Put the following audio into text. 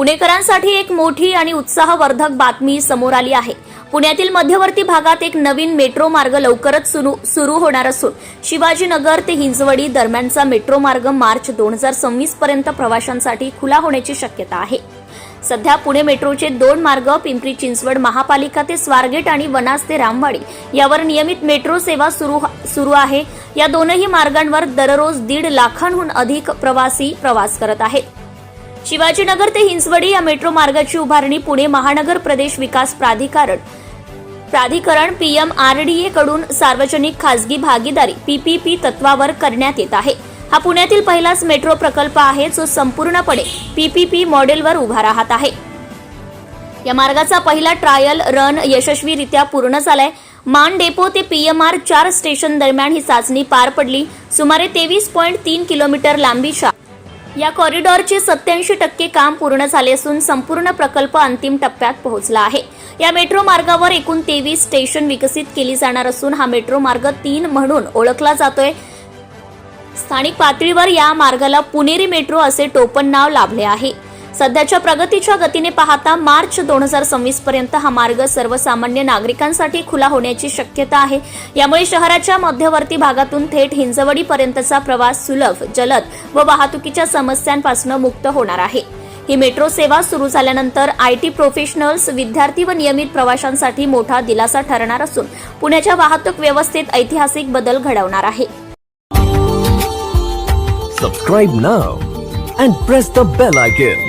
पुणेकरांसाठी एक मोठी आणि उत्साहवर्धक बातमी समोर आली आहे. पुण्यातील मध्यवर्ती भागात एक नवीन मेट्रो मार्ग लवकरच सुरू सुरू होणार असून शिवाजीनगर ते हिंजवडी दरम्यानचा मेट्रो मार्ग मार्च दोन हजार सव्वीस पर्यंत प्रवाशांसाठी खुला होण्याची शक्यता आहे. सध्या पुणे मेट्रोचे दोन मार्ग पिंपरी चिंचवड महापालिका ते स्वारगेट आणि वनास ते रामवाडी यावर नियमित मेट्रो सेवा सुरू सुरू आहे. या दोनही मार्गांवर दररोज दीड लाखांहून अधिक प्रवासी प्रवास करत आहेत. शिवाजीनगर ते हिंजवडी या मेट्रो मार्गाची उभारणी पुणे महानगर प्रदेश विकास प्राधिकरण प्राधिकरण पीएमआरडीए कडून सार्वजनिक खासगी भागीदारी पीपीपी तत्वावर करण्यात येत आहे. हा पुण्यातील पहिलाच मेट्रो प्रकल्प आहे जो संपूर्णपणे पीपीपी मॉडेलवर उभा राहत आहे. या मार्गाचा पहिला ट्रायल रन यशस्वीरित्या पूर्ण झालाय. मान डेपो ते पीएमआर चार स्टेशन दरम्यान ही चाचणी पार पडली. सुमारे तेवीस पॉईंट तीन किलोमीटर लांबीच्या या कॉरिडॉरचे सत्याऐंशी टक्के काम पूर्ण झाले असून संपूर्ण प्रकल्प अंतिम टप्प्यात पोहोचला आहे. या मेट्रो मार्गावर एकूण तेवीस स्टेशन विकसित केली जाणार असून हा मेट्रो मार्ग तीन म्हणून ओळखला जातोय. स्थानिक पातळीवर या मार्गाला पुणेरी मेट्रो असे टोपण नाव लाभले आहे. सध्याच्या प्रगतीच्या गतीने पाहता मार्च दोन हजार सव्वीस पर्यंत हा मार्ग सर्वसामान्य नागरिकांसाठी खुला होण्याची शक्यता आहे. यामुळे शहराच्या मध्यवर्ती भागातून थेट हिंजवडीपर्यंतचा प्रवास सुलभ जलद व वाहतुकीच्या समस्यांपासून मुक्त होणार आहे. ही मेट्रो सेवा सुरू झाल्यानंतर आय टी प्रोफेशनल्स विद्यार्थी व नियमित प्रवाशांसाठी मोठा दिलासा ठरणार असून पुण्याच्या वाहतूक व्यवस्थेत ऐतिहासिक बदल घडवणार आहे. Subscribe now and press the bell icon